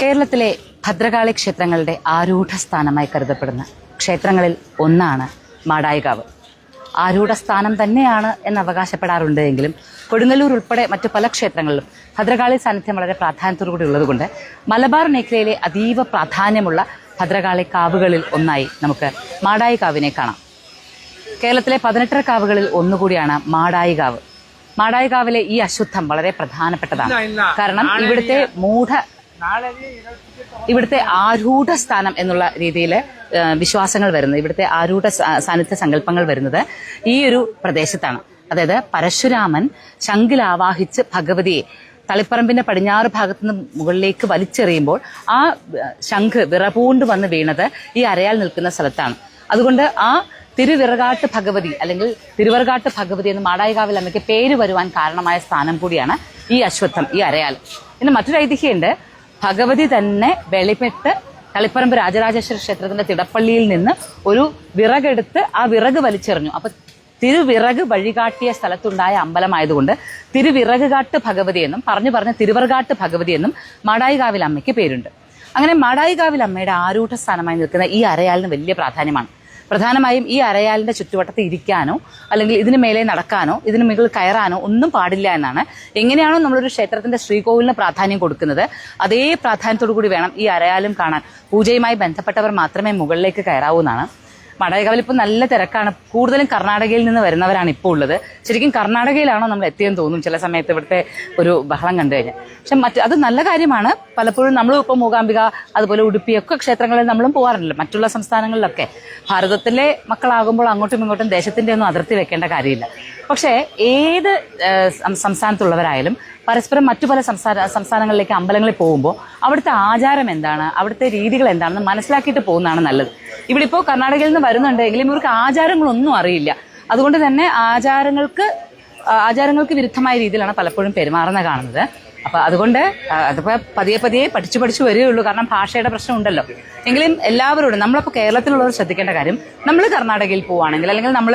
കേരളത്തിലെ ഭദ്രകാളി ക്ഷേത്രങ്ങളുടെ ആരൂഢ സ്ഥാനമായി കരുതപ്പെടുന്ന ക്ഷേത്രങ്ങളിൽ ഒന്നാണ് മാടായികാവ്. ആരൂഢ സ്ഥാനം തന്നെയാണ് എന്ന് അവകാശപ്പെടാറുണ്ട് എങ്കിലും കൊടുങ്ങല്ലൂർ ഉൾപ്പെടെ മറ്റു പല ക്ഷേത്രങ്ങളിലും ഭദ്രകാളി സാന്നിധ്യം വളരെ പ്രാധാന്യത്തോടുകൂടി ഉള്ളതുകൊണ്ട് മലബാർ മേഖലയിലെ അതീവ പ്രാധാന്യമുള്ള ഭദ്രകാളി കാവുകളിൽ ഒന്നായി നമുക്ക് മാടായി കാവിനെ കാണാം. കേരളത്തിലെ പതിനെട്ടര കാവുകളിൽ ഒന്നുകൂടിയാണ് മാടായി കാവ് മാടായി കാവിലെ ഈ അശുദ്ധം വളരെ പ്രധാനപ്പെട്ടതാണ്. കാരണം ഇവിടുത്തെ മൂഢ ഇവിടുത്തെ ആരൂഢ സ്ഥാനം എന്നുള്ള രീതിയിൽ വിശ്വാസങ്ങൾ വരുന്നത്. ഇവിടുത്തെ ആരൂഢ സാന്നിധ്യ സങ്കല്പങ്ങൾ വരുന്നത് ഈ ഒരു പ്രദേശത്താണ്. അതായത് പരശുരാമൻ ശംഖിൽ ആവാഹിച്ച് ഭഗവതിയെ തളിപ്പറമ്പിന്റെ പടിഞ്ഞാറ് ഭാഗത്ത് നിന്ന് മുകളിലേക്ക് വലിച്ചെറിയുമ്പോൾ ആ ശംഖ് വിറപൂണ്ട് വന്ന് വീണത് ഈ അരയാൽ നിൽക്കുന്ന സ്ഥലത്താണ്. അതുകൊണ്ട് ആ തിരുവിറകാട്ട് ഭഗവതി അല്ലെങ്കിൽ തിരുവറകാട്ട് ഭഗവതി എന്ന് മാടായികാവിൽ അമ്മയ്ക്ക് പേര് വരുവാൻ കാരണമായ സ്ഥാനം കൂടിയാണ് ഈ അശ്വത്ഥം ഈ അരയാൽ. പിന്നെ മറ്റൊരു ഐതിഹ്യമുണ്ട്. ഭഗവതി തന്നെ വെളിപ്പെട്ട് തളിപ്പറമ്പ് രാജരാജേശ്വര ക്ഷേത്രത്തിന്റെ തിടപ്പള്ളിയിൽ നിന്ന് ഒരു വിറകെടുത്ത് ആ വിറക് വലിച്ചെറിഞ്ഞു. അപ്പൊ തിരുവിറക് വഴികാട്ടിയ സ്ഥലത്തുണ്ടായ അമ്പലമായതുകൊണ്ട് തിരുവിറകുകാട്ട് ഭഗവതി എന്നും പറഞ്ഞു പറഞ്ഞ തിരുവറുകാട്ട് ഭഗവതി എന്നും മാടായികാവിൽ അമ്മയ്ക്ക് പേരുണ്ട്. അങ്ങനെ മാടായികാവിൽ അമ്മയുടെ ആരൂഢ സ്ഥാനമായി നിൽക്കുന്ന ഈ അരയാലിന് വലിയ പ്രാധാന്യമാണ്. പ്രധാനമായും ഈ അരയാലിന്റെ ചുറ്റുവട്ടത്ത് ഇരിക്കാനോ അല്ലെങ്കിൽ ഇതിന് മേലെ നടക്കാനോ ഇതിന് മുകളിൽ കയറാനോ ഒന്നും പാടില്ല എന്നാണ് എങ്ങനെയാണോ നമ്മളൊരു ക്ഷേത്രത്തിന്റെ ശ്രീകോവിലിന് പ്രാധാന്യം കൊടുക്കുന്നത്. അതേ പ്രാധാന്യത്തോടു കൂടി വേണം ഈ അരയാലും കാണാൻ. പൂജയുമായി ബന്ധപ്പെട്ടവർ മാത്രമേ മുകളിലേക്ക് കയറാവൂ എന്നാണ്. മടയകാവിൽ ഇപ്പോൾ നല്ല തിരക്കാണ്. കൂടുതലും കർണാടകയിൽ നിന്ന് വരുന്നവരാണ് ഇപ്പോൾ ഉള്ളത്. ശരിക്കും കർണാടകയിലാണോ നമ്മൾ എത്തിയെന്ന് തോന്നും ചില സമയത്ത് ഇവിടുത്തെ ഒരു ബഹളം കണ്ടു കഴിഞ്ഞാൽ. പക്ഷെ മറ്റ് അത് നല്ല കാര്യമാണ്. പലപ്പോഴും നമ്മളും ഇപ്പോൾ മൂകാംബിക അതുപോലെ ഉടുപ്പിയൊക്കെ ക്ഷേത്രങ്ങളിൽ നമ്മളും പോകാറുണ്ടല്ലോ മറ്റുള്ള സംസ്ഥാനങ്ങളിലൊക്കെ. ഭാരതത്തിലെ മക്കളാകുമ്പോൾ അങ്ങോട്ടും ഇങ്ങോട്ടും ദേശത്തിന്റെ ഒന്നും അതിർത്തി വെക്കേണ്ട കാര്യമില്ല. പക്ഷേ ഏത് സംസ്ഥാനത്തുള്ളവരായാലും പരസ്പരം മറ്റു പല സംസ്ഥാന സംസ്ഥാനങ്ങളിലേക്ക് അമ്പലങ്ങളിൽ പോകുമ്പോൾ അവിടുത്തെ ആചാരം എന്താണ്? അവിടുത്തെ രീതികൾ എന്താണെന്ന് മനസ്സിലാക്കിയിട്ട് പോകുന്നതാണ് നല്ലത്. ഇവിടെ ഇപ്പോൾ കർണാടകയിൽ നിന്ന് വരുന്നുണ്ടെങ്കിലും ഇവർക്ക് ആചാരങ്ങളൊന്നും അറിയില്ല. അതുകൊണ്ട് തന്നെ ആചാരങ്ങൾക്ക് ആചാരങ്ങൾക്ക് വിരുദ്ധമായ രീതിയിലാണ് പലപ്പോഴും പെരുമാറുന്ന കാണുന്നത്. അപ്പൊ അതുകൊണ്ട് അതിപ്പോ പതിയെ പതിയെ പഠിച്ചു പഠിച്ചു വരികയുള്ളൂ. കാരണം ഭാഷയുടെ പ്രശ്നം ഉണ്ടല്ലോ എങ്കിലും എല്ലാവരോടും നമ്മളിപ്പോൾ കേരളത്തിലുള്ളവർ ശ്രദ്ധിക്കേണ്ട കാര്യം നമ്മൾ കർണാടകയിൽ പോവുകയാണെങ്കിൽ അല്ലെങ്കിൽ നമ്മൾ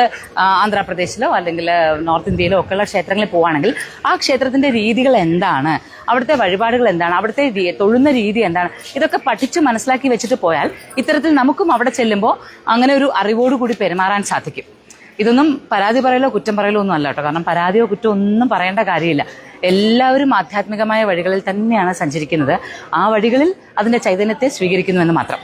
ആന്ധ്രാപ്രദേശിലോ അല്ലെങ്കിൽ നോർത്ത് ഇന്ത്യയിലോ ഒക്കെയുള്ള ക്ഷേത്രങ്ങളിൽ പോവുകയാണെങ്കിൽ ആ ക്ഷേത്രത്തിന്റെ രീതികൾ എന്താണ്? അവിടുത്തെ വഴിപാടുകൾ എന്താണ്? അവിടുത്തെ തൊഴുന്ന രീതി എന്താണ്? ഇതൊക്കെ പഠിച്ച് മനസ്സിലാക്കി വെച്ചിട്ട് പോയാൽ ഇത്തരത്തിൽ നമുക്കും അവിടെ ചെല്ലുമ്പോൾ അങ്ങനെ ഒരു അറിവോടുകൂടി പെരുമാറാൻ സാധിക്കും. ഇതൊന്നും പരാതി പറയലോ കുറ്റം പറയലോ ഒന്നും അല്ല കേട്ടോ. കാരണം പരാതിയോ കുറ്റമോ ഒന്നും പറയേണ്ട കാര്യമില്ല. എല്ലാവരും ആധ്യാത്മികമായ വഴികളിൽ തന്നെയാണ് സഞ്ചരിക്കുന്നത്. ആ വഴികളിൽ അതിന്റെ ചൈതന്യത്തെ സ്വീകരിക്കുന്നുവെന്ന് മാത്രം.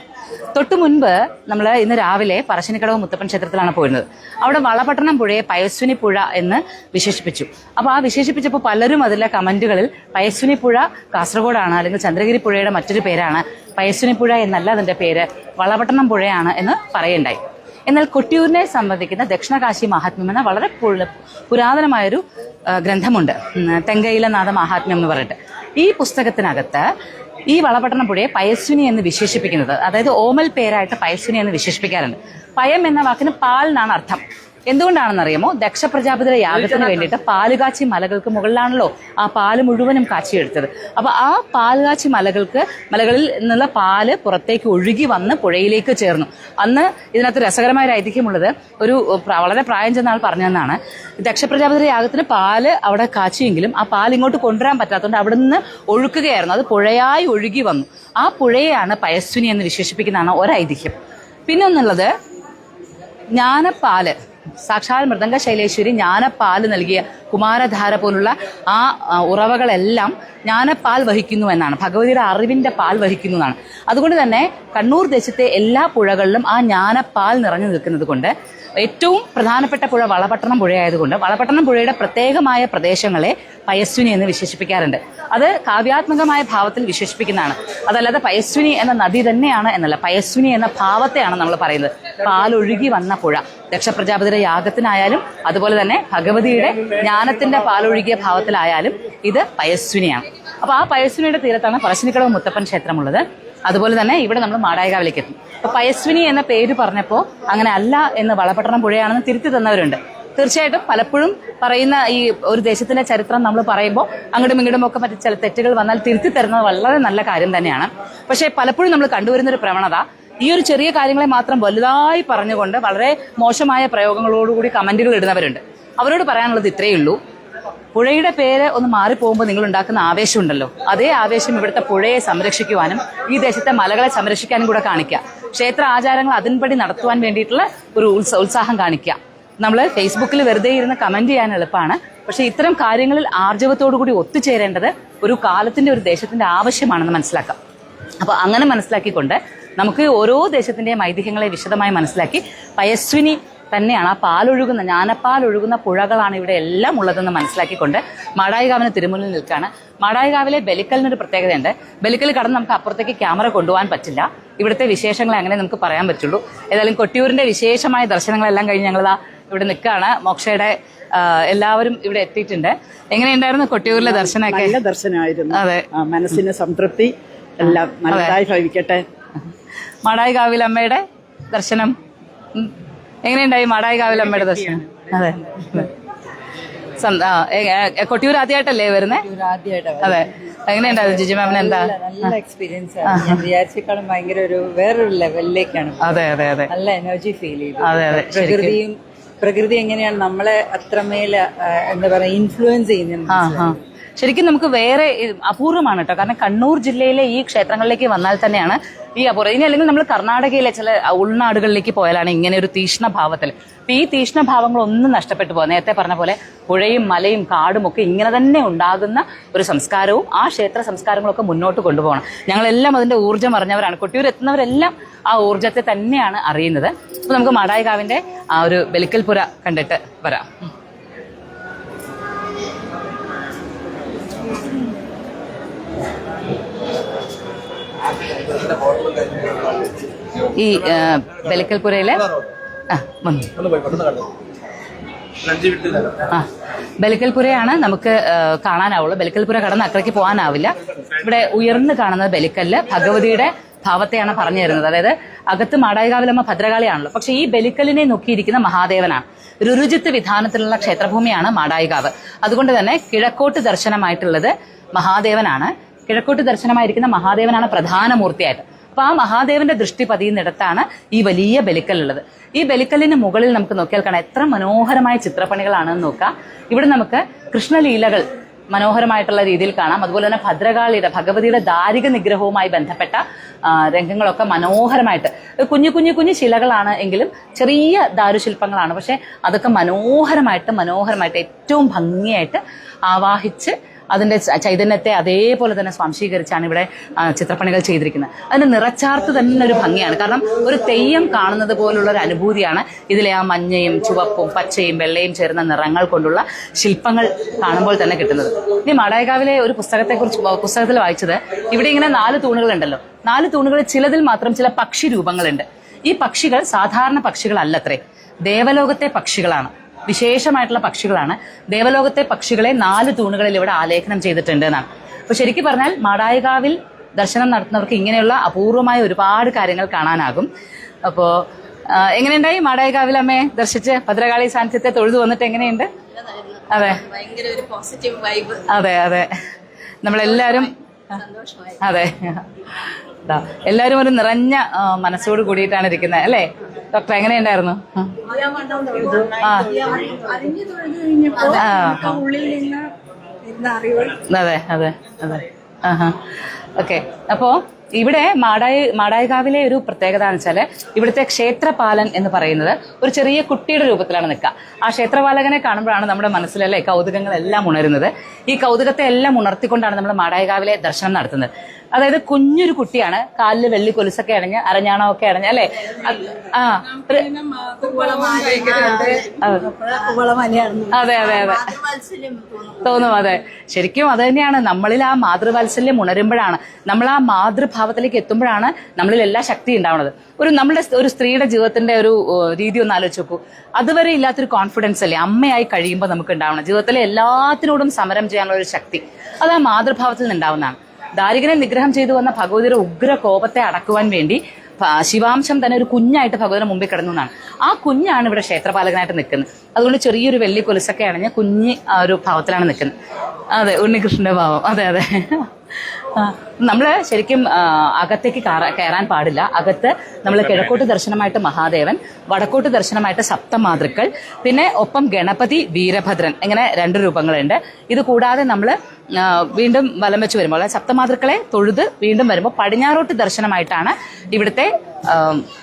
തൊട്ടു മുൻപ് നമ്മൾ ഇന്ന് രാവിലെ പറശ്ശിനിക്കടവ് മുത്തപ്പൻ ക്ഷേത്രത്തിലാണ് പോയിരുന്നത്. അവിടെ വളപട്ടണം പുഴയെ പയസ്വിനി പുഴ എന്ന് വിശേഷിപ്പിച്ചു. അപ്പോൾ ആ വിശേഷിപ്പിച്ചപ്പോൾ പലരും അതിലെ കമന്റുകളിൽ പയസ്വിനി പുഴ കാസർഗോഡാണ് അല്ലെങ്കിൽ ചന്ദ്രഗിരി പുഴയുടെ മറ്റൊരു പേരാണ് പയസ്വിനി പുഴ എന്നല്ല അതിന്റെ പേര് വളപട്ടണം പുഴയാണ് എന്ന് പറയുണ്ടായി എന്നാൽ കൊട്ടിയൂരിനെ സംബന്ധിക്കുന്ന ദക്ഷിണകാശി മഹാത്മ്യം എന്ന വളരെ പുരാതനമായൊരു ഗ്രന്ഥമുണ്ട്. തെങ്കയിലെ തെങ്കയില നാഥ മഹാത്മ്യം എന്ന് പറഞ്ഞിട്ട്. ഈ പുസ്തകത്തിനകത്ത് ഈ വളപട്ടണം പുഴയെ പയസ്വിനി എന്ന് വിശേഷിപ്പിക്കുന്നത് അതായത് ഓമൽ പേരായിട്ട് പയസ്വിനി എന്ന് വിശേഷിപ്പിക്കാറുണ്ട്. പയം എന്ന വാക്കിന് പാൽ എന്നാണ് അർത്ഥം. എന്തുകൊണ്ടാണെന്നറിയാമോ? ദക്ഷ പ്രജാപതിയുടെ യാഗത്തിന് വേണ്ടിയിട്ട് പാലുകാച്ചി മലകൾക്ക് മുകളിലാണല്ലോ ആ പാൽ മുഴുവനും കാച്ചിയെടുത്തത്. അപ്പൊ ആ പാലുകാച്ചി മലകൾക്ക് മലകളിൽ നിന്നുള്ള പാൽ പുറത്തേക്ക് ഒഴുകി വന്ന് പുഴയിലേക്ക് ചേർന്നു. അന്ന് ഇതിനകത്ത് രസകരമായ ഒരു ഐതിഹ്യമുള്ളത് ഒരു വളരെ പ്രായം ചെന്ന ആൾ പറഞ്ഞതെന്നാണ്. ദക്ഷ പ്രജാപതിയുടെ യാഗത്തിന് പാൽ അവിടെ കാച്ചിയെങ്കിലും ആ പാൽ ഇങ്ങോട്ട് കൊണ്ടുവരാൻ പറ്റാത്തതുകൊണ്ട് അവിടെ നിന്ന് ഒഴുക്കുകയായിരുന്നു. അത് പുഴയായി ഒഴുകി വന്നു. ആ പുഴയാണ് പയസ്വിനി എന്ന് വിശേഷിപ്പിക്കുന്നതാണ് ഒരൈതിഹ്യം പിന്നെ ഒന്നുള്ളത് ജ്ഞാനപ്പാൽ. സാക്ഷാൽ മൃദംഗ ശൈലേശ്വരി ജ്ഞാനപ്പാൽ നൽകിയ കുമാരധാര പോലുള്ള ആ ഉറവകളെല്ലാം ജ്ഞാനപ്പാൽ വഹിക്കുന്നു എന്നാണ്. ഭഗവതിയുടെ അറിവിന്റെ പാൽ വഹിക്കുന്നു എന്നാണ്. അതുകൊണ്ട് തന്നെ കണ്ണൂർ ദേശത്തെ എല്ലാ പുഴകളിലും ആ ജ്ഞാനപ്പാൽ നിറഞ്ഞു നിൽക്കുന്നത് കൊണ്ട് ഏറ്റവും പ്രധാനപ്പെട്ട പുഴ വളപട്ടണം പുഴയായതുകൊണ്ട് വളപട്ടണം പുഴയുടെ പ്രത്യേകമായ പ്രദേശങ്ങളെ പയസ്വിനി എന്ന് വിശേഷിപ്പിക്കാറുണ്ട്. അത് കാവ്യാത്മകമായ ഭാവത്തിൽ വിശേഷിപ്പിക്കുന്നതാണ്. അതല്ലാതെ പയസ്വിനി എന്ന നദി തന്നെയാണ് എന്നല്ല പയസ്വിനി എന്ന ഭാവത്തെയാണ് നമ്മൾ പറയുന്നത്. പാലൊഴുകി വന്ന പുഴ. ദക്ഷപ്രജാപതിയുടെ യാഗത്തിനായാലും അതുപോലെ തന്നെ ഭഗവതിയുടെ ജ്ഞാനത്തിന്റെ പാലൊഴുകിയ ഭാവത്തിലായാലും ഇത് പയസ്വിനിയാണ്. അപ്പൊ ആ പയസ്വിനിയുടെ തീരത്താണ് പറശ്ശിനിക്കടവ് മുത്തപ്പൻ ക്ഷേത്രമുള്ളത്. അതുപോലെ തന്നെ ഇവിടെ നമ്മൾ മാടായകാവിലേക്ക് എത്തും. അപ്പൊ പയസ്വിനി എന്ന പേര് പറഞ്ഞപ്പോൾ അങ്ങനെ അല്ല എന്ന് വളപട്ടണം പുഴയാണെന്ന് തിരുത്തി തന്നവരുണ്ട്. തീർച്ചയായിട്ടും പലപ്പോഴും പറയുന്ന ഈ ഒരു ദേശത്തിന്റെ ചരിത്രം നമ്മൾ പറയുമ്പോൾ അങ്ങോട്ടും ഇങ്ങോട്ടും ഒക്കെ മറ്റു ചില തെറ്റുകൾ വന്നാൽ തിരുത്തി തരുന്നത് വളരെ നല്ല കാര്യം തന്നെയാണ്. പക്ഷേ പലപ്പോഴും നമ്മൾ കണ്ടുവരുന്ന ഒരു പ്രവണത ഈ ഒരു ചെറിയ കാര്യങ്ങളെ മാത്രം വലുതായി പറഞ്ഞുകൊണ്ട് വളരെ മോശമായ പ്രയോഗങ്ങളോടുകൂടി കമന്റുകൾ ഇടുന്നവരുണ്ട്. അവരോട് പറയാനുള്ളത് ഇത്രയേ ഉള്ളൂ. പുഴയുടെ പേര് ഒന്ന് മാറിപ്പോകുമ്പോൾ നിങ്ങൾ ഉണ്ടാക്കുന്ന ആവേശമുണ്ടല്ലോ അതേ ആവേശം ഇവിടുത്തെ പുഴയെ സംരക്ഷിക്കുവാനും ഈ ദേശത്തെ മലകളെ സംരക്ഷിക്കാനും കൂടെ കാണിക്കുക. ക്ഷേത്ര ആചാരങ്ങൾ അതിൻപടി നടത്തുവാൻ വേണ്ടിയിട്ടുള്ള ഒരു ഉത്സ- ഉത്സാഹം കാണിക്കുക. നമ്മൾ ഫേസ്ബുക്കിൽ വെറുതെ ഇരുന്ന് കമന്റ് ചെയ്യാൻ എളുപ്പമാണ്. പക്ഷെ ഇത്തരം കാര്യങ്ങളിൽ ആർജവത്തോടു കൂടി ഒത്തുചേരേണ്ടത് ഒരു കാലത്തിന്റെ ഒരു ദേശത്തിന്റെ ആവശ്യമാണെന്ന് മനസ്സിലാക്കാം. അപ്പോൾ അങ്ങനെ മനസ്സിലാക്കിക്കൊണ്ട് നമുക്ക് ഓരോ ദേശത്തിന്റെയും ഐതിഹ്യങ്ങളെ വിശദമായി മനസ്സിലാക്കി പയസ്വിനി തന്നെയാണ് ആ പാലൊഴുകുന്ന ഞാനപ്പാൽ ഒഴുകുന്ന പുഴകളാണ് ഇവിടെ എല്ലാം ഉള്ളതെന്ന് മനസ്സിലാക്കിക്കൊണ്ട് മാടായികാവിന് തിരുമുന്നിൽ നിൽക്കുകയാണ്. മാടായികാവിലെ ബലിക്കലിനൊരു പ്രത്യേകതയുണ്ട്. ബലിക്കൽ കടന്ന് നമുക്ക് അപ്പുറത്തേക്ക് ക്യാമറ കൊണ്ടുപോകാൻ പറ്റില്ല. ഇവിടുത്തെ വിശേഷങ്ങൾ അങ്ങനെ നമുക്ക് പറയാൻ പറ്റുള്ളൂ. ഏതായാലും കൊട്ടിയൂരിന്റെ വിശേഷമായ ദർശനങ്ങളെല്ലാം കഴിഞ്ഞ് ഞങ്ങളിതാ ഇവിടെ നിൽക്കുകയാണ്. മോക്ഷയുടെ എല്ലാവരും ഇവിടെ എത്തിയിട്ടുണ്ട്. എങ്ങനെയുണ്ടായിരുന്നു കൊട്ടിയൂരിലെ ദർശനമൊക്കെ? നല്ല ദർശനമായിരുന്നു. അതെ. മനസ്സിന് സംതൃപ്തി. എല്ലാം നല്ലതായി ഭവിക്കട്ടെ. മാടായി കാവിലമ്മയുടെ ദർശനം. എങ്ങനെയുണ്ടായി മാടായി കാവിലമ്മയുടെ ദർശനം? അതെ. കൊട്ടിയൂർ ആദ്യമായിട്ടല്ലേ വരുന്നേ? അതെ. എങ്ങനെയുണ്ടായിരുന്നു ജിജി മാമിന് എന്താ? നല്ല എക്സ്പീരിയൻസ് വിചാരിച്ചേക്കാളും ഭയങ്കര ഒരു വേറൊരു ലെവലിലേക്കാണ് അതെ അതെ അതെ. നല്ല എനർജി ഫീൽ ചെയ്തു. അതെ അതെ. പ്രകൃതിയും പ്രകൃതി എങ്ങനെയാണ് നമ്മളെ അത്രമേൽ എന്താ പറയാ ഇൻഫ്ലുവൻസ് ചെയ്യുന്നത് ശരിക്കും നമുക്ക് വേറെ അപൂർവമാണ് കേട്ടോ. കാരണം കണ്ണൂർ ജില്ലയിലെ ഈ ക്ഷേത്രങ്ങളിലേക്ക് വന്നാൽ തന്നെയാണ് ഈ അപൂർവം ഇനി അല്ലെങ്കിൽ നമ്മൾ കർണാടകയിലെ ചില ഉൾനാടുകളിലേക്ക് പോയാലാണ് ഇങ്ങനെ ഒരു തീഷ്ണ ഭാവത്തിൽ അപ്പൊ ഈ തീഷ്ണ ഭാവങ്ങളൊന്നും നഷ്ടപ്പെട്ടു പോകുക നേരത്തെ പറഞ്ഞ പോലെ പുഴയും മലയും കാടും ഒക്കെ ഇങ്ങനെ തന്നെ ഉണ്ടാകുന്ന ഒരു സംസ്കാരവും ആ ക്ഷേത്ര സംസ്കാരങ്ങളൊക്കെ മുന്നോട്ട് കൊണ്ടുപോകണം. ഞങ്ങളെല്ലാം അതിന്റെ ഊർജം അറിഞ്ഞവരാണ്. കൊട്ടിയൂർ എത്തുന്നവരെല്ലാം ആ ഊർജത്തെ തന്നെയാണ് അറിയുന്നത്. അപ്പൊ നമുക്ക് മാടായികാവിന്റെ ആ ഒരു ബലിക്കൽപുര കണ്ടിട്ട് വരാം. ഈ ബലക്കൽപുരയിലെ ആ വന്നു. ആ നമുക്ക് കാണാനാവുള്ളൂ. ബലിക്കൽപുര കടന്ന് അക്കരയ്ക്ക് പോകാനാവില്ല. ഇവിടെ ഉയർന്നു കാണുന്നത് ബലിക്കല്ല്. ഭഗവതിയുടെ ഭാവത്തെയാണ് പറഞ്ഞു തരുന്നത്. അതായത് അകത്ത് മാടായികാവിലമ്മ ഭദ്രകാളിയാണല്ലോ. പക്ഷെ ഈ ബലിക്കലിനെ നോക്കിയിരിക്കുന്ന മഹാദേവനാണ്. രുരുചിത്ത് വിധാനത്തിലുള്ള ക്ഷേത്രഭൂമിയാണ് മാടായികാവ്. അതുകൊണ്ട് തന്നെ കിഴക്കോട്ട് ദർശനമായിട്ടുള്ളത് മഹാദേവനാണ്. കിഴക്കോട്ട് ദർശനമായിരിക്കുന്ന മഹാദേവനാണ് പ്രധാന മൂർത്തിയായിട്ട്. അപ്പൊ ആ മഹാദേവന്റെ ദൃഷ്ടി പതിയുന്നിടത്താണ് ഈ വലിയ ബലിക്കല്ലുള്ളത് ഈ ബലിക്കല്ലിന് മുകളിൽ നമുക്ക് നോക്കിയാൽ കാണാം എത്ര മനോഹരമായ ചിത്രപ്പണികളാണെന്ന് നോക്കാം. ഇവിടെ നമുക്ക് കൃഷ്ണലീലകൾ മനോഹരമായിട്ടുള്ള രീതിയിൽ കാണാം. അതുപോലെ തന്നെ ഭദ്രകാളിയുടെ ഭഗവതിയുടെ ദാരിക നിഗ്രഹവുമായി ബന്ധപ്പെട്ട രംഗങ്ങളൊക്കെ മനോഹരമായിട്ട്. കുഞ്ഞു കുഞ്ഞു കുഞ്ഞു ശിലകളാണ് എങ്കിലും ചെറിയ ദാരുശില്പങ്ങളാണ്. പക്ഷെ അതൊക്കെ മനോഹരമായിട്ട് മനോഹരമായിട്ട് ഏറ്റവും ഭംഗിയായിട്ട് ആവാഹിച്ച് അതിന്റെ ചൈതന്യത്തെ അതേപോലെ തന്നെ സ്വാംശീകരിച്ചാണ് ഇവിടെ ചിത്രപ്പണികൾ ചെയ്തിരിക്കുന്നത്. അതിന്റെ നിറച്ചാർത്ത് തന്നെ ഒരു ഭംഗിയാണ്. കാരണം ഒരു തെയ്യം കാണുന്നത് പോലുള്ള ഒരു അനുഭൂതിയാണ്. ഇതിലെ ആ മഞ്ഞയും ചുവപ്പും പച്ചയും വെള്ളയും ചേർന്ന നിറങ്ങൾ കൊണ്ടുള്ള ശില്പങ്ങൾ കാണുമ്പോൾ തന്നെ കിട്ടുന്നത്. ഇനി മടായകാവിലെ ഒരു പുസ്തകത്തെക്കുറിച്ച് കുറിച്ച് പുസ്തകത്തിൽ വായിച്ചത് ഇവിടെ ഇങ്ങനെ നാല് തൂണുകൾ ഉണ്ടല്ലോ നാല് തൂണുകളിൽ ചിലതിൽ മാത്രം ചില പക്ഷി രൂപങ്ങളുണ്ട്. ഈ പക്ഷികൾ സാധാരണ പക്ഷികളല്ലത്രേ. ദേവലോകത്തെ പക്ഷികളാണ്. വിശേഷമായിട്ടുള്ള പക്ഷികളാണ്. ദേവലോകത്തെ പക്ഷികളെ നാല് തൂണുകളിൽ ഇവിടെ ആലേഖനം ചെയ്തിട്ടുണ്ട് എന്നാണ്. അപ്പൊ ശരിക്കും പറഞ്ഞാൽ മാടായികാവിൽ ദർശനം നടത്തുന്നവർക്ക് ഇങ്ങനെയുള്ള അപൂർവമായ ഒരുപാട് കാര്യങ്ങൾ കാണാനാകും. അപ്പോ എങ്ങനെയുണ്ടായി മാടായികാവിൽ അമ്മയെ ദർശിച്ച് ഭദ്രകാളി സാന്നിധ്യത്തെ തൊഴുതു വന്നിട്ട് എങ്ങനെയുണ്ട്? അതെ. അതെ അതെ. നമ്മളെല്ലാരും അതെ. ദാ, എല്ലാരും ഒരു നിറഞ്ഞ മനസ്സോട് കൂടിയിട്ടാണ് ഇരിക്കുന്നത് അല്ലേ? ഡോക്ടർ എങ്ങനെയുണ്ടായിരുന്നു? അതെ അതെ അതെ. ഓക്കെ. അപ്പോ ഇവിടെ മാടായി മാടായികാവിലെ ഒരു പ്രത്യേകത എന്ന് വെച്ചാൽ ഇവിടുത്തെ ക്ഷേത്രപാലൻ എന്ന് പറയുന്നത് ഒരു ചെറിയ കുട്ടിയുടെ രൂപത്തിലാണ് നിൽക്കുക. ആ ക്ഷേത്രപാലകനെ കാണുമ്പോഴാണ് നമ്മുടെ മനസ്സിലല്ലേ കൗതുകങ്ങളെല്ലാം ഉണരുന്നത്. ഈ കൗതുകത്തെ എല്ലാം ഉണർത്തിക്കൊണ്ടാണ് നമ്മൾ മാടായികാവിലെ ദർശനം നടത്തുന്നത്. അതായത് കുഞ്ഞൊരു കുട്ടിയാണ് കാലിൽ വെള്ളി കൊലുസൊക്കെ അടഞ്ഞ് അരഞ്ഞാണമൊക്കെ അടഞ്ഞ് അല്ലേ? ആ അതെ. അതെ അതെ തോന്നും അതെ. ശരിക്കും അത് തന്നെയാണ്. നമ്മളിൽ ആ മാതൃവാത്സല്യം ഉണരുമ്പോഴാണ്. നമ്മൾ ആ മാതൃഭാവത്തിലേക്ക് എത്തുമ്പോഴാണ് നമ്മളിൽ എല്ലാ ശക്തി ഉണ്ടാവുന്നത്. ഒരു നമ്മുടെ ഒരു സ്ത്രീയുടെ ജീവിതത്തിന്റെ ഒരു രീതി ഒന്ന് ആലോചിച്ച് നോക്കൂ. അതുവരെ ഇല്ലാത്തൊരു കോൺഫിഡൻസ് അല്ലേ അമ്മയായി കഴിയുമ്പോൾ നമുക്ക് ഉണ്ടാവണം. ജീവിതത്തിലെ എല്ലാത്തിനോടും സമരം ചെയ്യാനുള്ള ഒരു ശക്തി. അത് ആ മാതൃഭാവത്തിൽ നിന്നുണ്ടാവുന്നതാണ് ദാരികനെ നിഗ്രഹം ചെയ്തു വന്ന ഭഗവതിയുടെ ഉഗ്ര കോപത്തെ അടക്കുവാൻ വേണ്ടി ശിവാംശം തന്നെ ഒരു കുഞ്ഞായിട്ട് ഭഗവതിയുടെ മുമ്പിൽ കിടന്നു എന്നാണ്. ആ കുഞ്ഞാണ് ഇവിടെ ക്ഷേത്രപാലകനായിട്ട് നിൽക്കുന്നത്. അതുകൊണ്ട് ചെറിയൊരു വെള്ളി കൊലുസൊക്കെ അണിഞ്ഞ് കുഞ്ഞ് ഒരു ഭാവത്തിലാണ് നിൽക്കുന്നത്. അതെ ഉണ്ണികൃഷ്ണന്റെ ഭാവം. അതെ അതെ. നമ്മൾ ശരിക്കും അകത്തേക്ക് കയറാൻ പാടില്ല. അകത്ത് നമ്മൾ കിഴക്കോട്ട് ദർശനമായിട്ട് മഹാദേവൻ വടക്കോട്ട് ദർശനമായിട്ട് സപ്തമാതൃക്കൾ പിന്നെ ഒപ്പം ഗണപതി വീരഭദ്രൻ ഇങ്ങനെ രണ്ട് രൂപങ്ങളുണ്ട്. ഇത് കൂടാതെ നമ്മൾ വീണ്ടും വലം വെച്ച് വരുമ്പോൾ സപ്തമാതൃക്കളെ തൊഴുത് വീണ്ടും വരുമ്പോൾ പടിഞ്ഞാറോട്ട് ദർശനമായിട്ടാണ് ഇവിടുത്തെ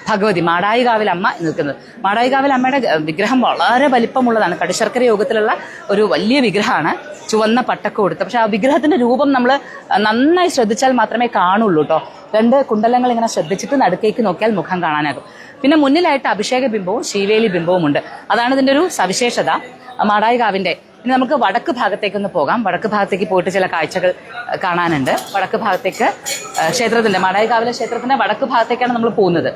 ഭഗവതി മാടായികാവിൽ അമ്മ നിൽക്കുന്നത്. മാടായികാവിൽ അമ്മയുടെ വിഗ്രഹം വളരെ വലിപ്പമുള്ളതാണ്. കടുശർക്കര യോഗത്തിലുള്ള ഒരു വലിയ വിഗ്രഹമാണ്. ചുവന്ന പട്ടൊക്കെ കൊടുത്ത് പക്ഷെ ആ വിഗ്രഹത്തിന്റെ രൂപം നമ്മൾ നന്നായി ശ്രദ്ധിച്ചാൽ മാത്രമേ കാണുള്ളൂ കേട്ടോ രണ്ട് കുണ്ടലങ്ങൾ ഇങ്ങനെ ശ്രദ്ധിച്ചിട്ട് നടുക്കേക്ക് നോക്കിയാൽ മുഖം കാണാനാകും. പിന്നെ മുന്നിലായിട്ട് അഭിഷേക ബിംബവും ശീവേലി ബിംബവും ഉണ്ട് അതാണ് ഇതിന്റെ ഒരു സവിശേഷത. മാടായികാവിന്റെ ഇനി നമുക്ക് വടക്ക് ഭാഗത്തേക്കൊന്ന് പോകാം. വടക്ക് ഭാഗത്തേക്ക് പോയിട്ട് ചില കാഴ്ചകൾ കാണാനുണ്ട്. വടക്ക് ഭാഗത്തേക്ക് ക്ഷേത്രത്തിന്റെ മാടായികാവിലെ ക്ഷേത്രത്തിന്റെ വടക്ക് ഭാഗത്തേക്കാണ് നമ്മൾ പോകുന്നത്.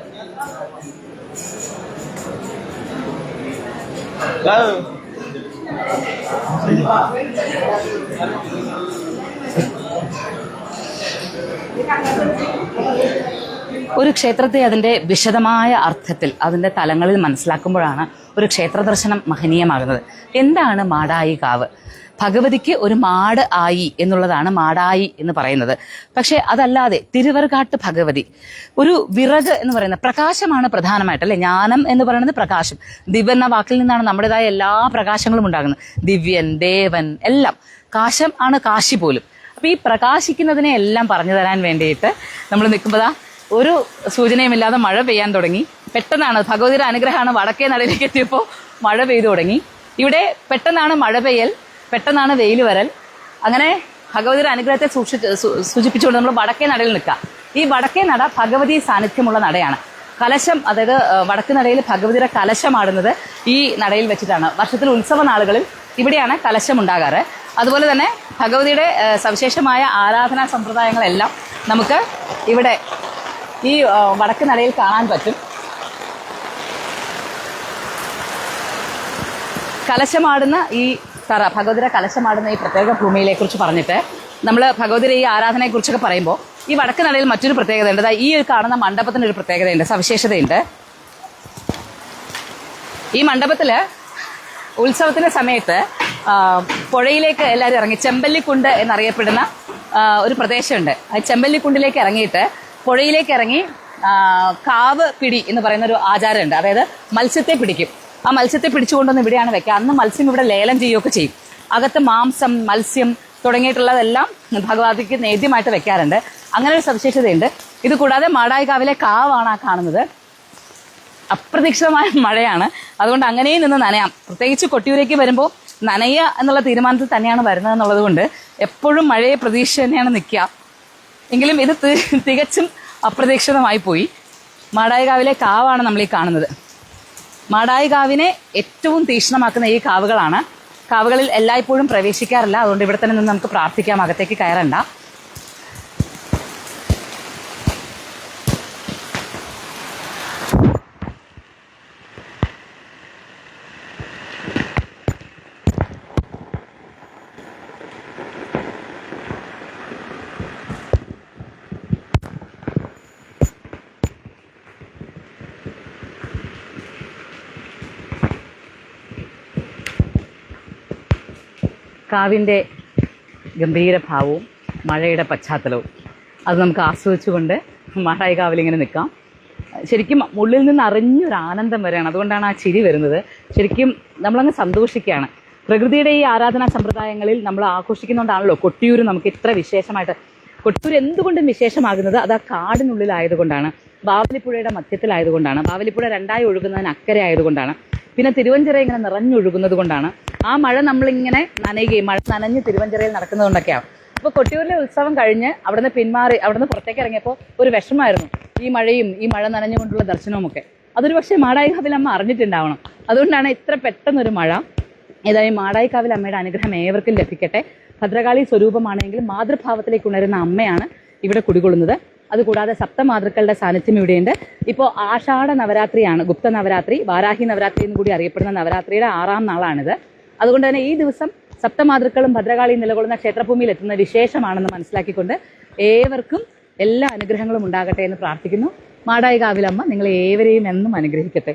ഒരു ക്ഷേത്രത്തെ അതിന്റെ വിശദമായ അർത്ഥത്തിൽ അതിന്റെ തലങ്ങളിൽ മനസ്സിലാക്കുമ്പോഴാണ് ഒരു ക്ഷേത്ര ദർശനം മഹനീയമാകുന്നത്. എന്താണ് മാടായി കാവ്? ഭഗവതിക്ക് ഒരു മാട് ആയി എന്നുള്ളതാണ് മാടായി എന്ന് പറയുന്നത്. പക്ഷേ അതല്ലാതെ തിരുവർഗാട്ട് ഭഗവതി ഒരു വിറക് എന്ന് പറയുന്ന പ്രകാശമാണ് പ്രധാനമായിട്ട് അല്ലെ? ജ്ഞാനം എന്ന് പറയുന്നത് പ്രകാശം. ദിവ്യ എന്ന വാക്കിൽ നിന്നാണ് നമ്മുടേതായ എല്ലാ പ്രകാശങ്ങളും ഉണ്ടാകുന്നത്. ദിവ്യൻ ദേവൻ എല്ലാം. കാശം ആണ് കാശി പോലും. അപ്പൊ ഈ പ്രകാശിക്കുന്നതിനെ എല്ലാം പറഞ്ഞു തരാൻ വേണ്ടിയിട്ട് നമ്മൾ നിൽക്കുമ്പോഴാ ഒരു സൂചനയുമില്ലാതെ മഴ പെയ്യാൻ തുടങ്ങി. പെട്ടെന്നാണ് ഭഗവതിയുടെ അനുഗ്രഹമാണ് വടക്കേ നടയിലേക്ക് എത്തിയപ്പോൾ മഴ പെയ്തു തുടങ്ങി. ഇവിടെ പെട്ടെന്നാണ് മഴ പെയ്യൽ പെട്ടെന്നാണ് വെയിൽ വരൽ. അങ്ങനെ ഭഗവതിയുടെ അനുഗ്രഹത്തെ സൂക്ഷിച്ച് സൂചിപ്പിച്ചുകൊണ്ട് നമ്മൾ വടക്കേ നടയിൽ നിൽക്കാം. ഈ വടക്കേ നട ഭഗവതി സാന്നിധ്യമുള്ള നടയാണ്. കലശം അതായത് വടക്ക് നടയിൽ ഭഗവതിയുടെ കലശമാടുന്നത് ഈ നടയിൽ വെച്ചിട്ടാണ്. വർഷത്തിൽ ഉത്സവ നാളുകളിൽ ഇവിടെയാണ് കലശം ഉണ്ടാകാറ് അതുപോലെ തന്നെ ഭഗവതിയുടെ സവിശേഷമായ ആരാധനാ സമ്പ്രദായങ്ങളെല്ലാം നമുക്ക് ഇവിടെ ഈ വടക്ക് നടയിൽ കാണാൻ പറ്റും. കലശമാടുന്ന ഈ തറ ഭഗവതിര കലശമാടുന്ന ഈ പ്രത്യേക ഭൂമിയിലെ കുറിച്ച് പറഞ്ഞിട്ട് നമ്മൾ ഭഗവതിര ഈ ആരാധനയെക്കുറിച്ചൊക്കെ പറയുമ്പോൾ ഈ വടക്ക് നടയിൽ മറ്റൊരു പ്രത്യേകതയുണ്ട്. ദാ ഈ കാണുന്ന മണ്ഡപത്തിന് ഒരു പ്രത്യേകതയുണ്ട് സവിശേഷതയുണ്ട്. ഈ മണ്ഡപത്തിൽ ഉത്സവത്തിന്റെ സമയത്ത് പുഴയിലേക്ക് എല്ലാവരും ഇറങ്ങി ചെമ്പല്ലിക്കുണ്ട് എന്നറിയപ്പെടുന്ന ഒരു പ്രദേശമുണ്ട്. ആ ചെമ്പല്ലിക്കുണ്ടിലേക്ക് ഇറങ്ങിയിട്ട് പുഴയിലേക്ക് ഇറങ്ങി കാവ് പിടി എന്ന് പറയുന്ന ഒരു ആചാരമുണ്ട്. അതായത് മത്സ്യത്തെ പിടിക്കും. ആ മത്സ്യത്തെ പിടിച്ചുകൊണ്ടൊന്ന് ഇവിടെയാണ് വെക്കുക. അന്ന് മത്സ്യം ഇവിടെ ലേലം ചെയ്യുകയൊക്കെ ചെയ്യും. അകത്ത് മാംസം മത്സ്യം തുടങ്ങിയിട്ടുള്ളതെല്ലാം ഭഗവതിക്ക് നേദ്യമായിട്ട് വെക്കാറുണ്ട്. അങ്ങനെ ഒരു സവിശേഷതയുണ്ട്. ഇത് കൂടാതെ മാടായിക്കാവിലെ കാവാണ് ആ കാണുന്നത്. അപ്രതീക്ഷിതമായ മഴയാണ്. അതുകൊണ്ട് അങ്ങനെയും നിന്ന് നനയാം. പ്രത്യേകിച്ച് കൊട്ടിയൂരേക്ക് വരുമ്പോൾ നനയുക എന്നുള്ള തീരുമാനത്തിൽ തന്നെയാണ് വരുന്നത് എന്നുള്ളത് കൊണ്ട് എപ്പോഴും മഴയെ പ്രതീക്ഷ തന്നെയാണ് നിൽക്കുക. എങ്കിലും ഇത് തികച്ചും അപ്രതീക്ഷിതമായി പോയി. മാടായികാവിലെ കാവാണ് നമ്മൾ ഈ കാണുന്നത്. മാടായികാവിനെ ഏറ്റവും തീക്ഷ്ണമാക്കുന്ന ഈ കാവുകളാണ്. കാവുകളിൽ എല്ലായ്പ്പോഴും പ്രവേശിക്കാറില്ല. അതുകൊണ്ട് ഇവിടെ തന്നെ നിന്ന് നമുക്ക് പ്രാർത്ഥിക്കാം. അകത്തേക്ക് കയറണ്ട. കാവിന്റെ ഗംഭീരഭാവവും മഴയുടെ പശ്ചാത്തലവും. അത് നമുക്ക് ആസ്വദിച്ചുകൊണ്ട് മാടായി കാവിൽ ഇങ്ങനെ നിൽക്കാം. ശരിക്കും ഉള്ളിൽ നിന്ന് അറിഞ്ഞൊരു ആനന്ദം വരെയാണ്. അതുകൊണ്ടാണ് ആ ചിരി വരുന്നത്. ശരിക്കും നമ്മളങ്ങ് സന്തോഷിക്കുകയാണ്. പ്രകൃതിയുടെ ഈ ആരാധനാ സമ്പ്രദായങ്ങളിൽ നമ്മൾ ആഘോഷിക്കുന്നതുകൊണ്ടാണല്ലോ കൊട്ടിയൂർ നമുക്ക് ഇത്ര വിശേഷമായിട്ട്. കൊട്ടിയൂർ എന്തുകൊണ്ടും വിശേഷമാകുന്നത് അത് ആ കാടിനുള്ളിലായതുകൊണ്ടാണ്. ബാവലിപ്പുഴയുടെ മധ്യത്തിലായതുകൊണ്ടാണ്. ബാവലിപ്പുഴ രണ്ടായി ഒഴുകുന്നതിന് അക്കരെ ആയതുകൊണ്ടാണ്. പിന്നെ തിരുവഞ്ചിറ ഇങ്ങനെ നിറഞ്ഞൊഴുകുന്നത് കൊണ്ടാണ് ആ മഴ നമ്മളിങ്ങനെ നനയുകയും മഴ നനഞ്ഞ് തിരുവഞ്ചിറയിൽ നടക്കുന്നതുകൊണ്ടൊക്കെയാണ് അപ്പോൾ കൊട്ടിയൂരിലെ ഉത്സവം കഴിഞ്ഞ് അവിടുന്ന് പിന്മാറി അവിടുന്ന് പുറത്തേക്ക് ഇറങ്ങിയപ്പോൾ ഒരു വിഷമമായിരുന്നു. ഈ മഴയും ഈ മഴ നനഞ്ഞുകൊണ്ടുള്ള ദർശനവും ഒക്കെ അതൊരു പക്ഷേ മാടായിക്കാവിൽ അമ്മ അറിഞ്ഞിട്ടുണ്ടാവണം. അതുകൊണ്ടാണ് ഇത്ര പെട്ടെന്നൊരു മഴ. ഏതായാലും മാടായിക്കാവിൽ അമ്മയുടെ അനുഗ്രഹം ഏവർക്കും ലഭിക്കട്ടെ. ഭദ്രകാളി സ്വരൂപമാണെങ്കിലും മാതൃഭാവത്തിലേക്ക് ഉണരുന്ന അമ്മയാണ് ഇവിടെ കുടികൊള്ളുന്നത്. അതുകൂടാതെ സപ്തമാതൃക്കളുടെ സാന്നിധ്യം ഇവിടെയുണ്ട്. ഇപ്പോൾ ആഷാഢ നവരാത്രിയാണ് ഗുപ്ത നവരാത്രി വാരാഹി നവരാത്രി എന്നും കൂടി അറിയപ്പെടുന്ന നവരാത്രിയുടെ ആറാം നാളാണിത്. അതുകൊണ്ട് തന്നെ ഈ ദിവസം സപ്തമാതൃക്കളും ഭദ്രകാളിയും നിലകൊള്ളുന്ന ക്ഷേത്രഭൂമിയിൽ എത്തുന്ന വിശേഷമാണെന്ന് മനസ്സിലാക്കിക്കൊണ്ട് ഏവർക്കും എല്ലാ അനുഗ്രഹങ്ങളും ഉണ്ടാകട്ടെ എന്ന് പ്രാർത്ഥിക്കുന്നു. മാടായി നിങ്ങളെ ഏവരെയും എന്നും അനുഗ്രഹിക്കട്ടെ.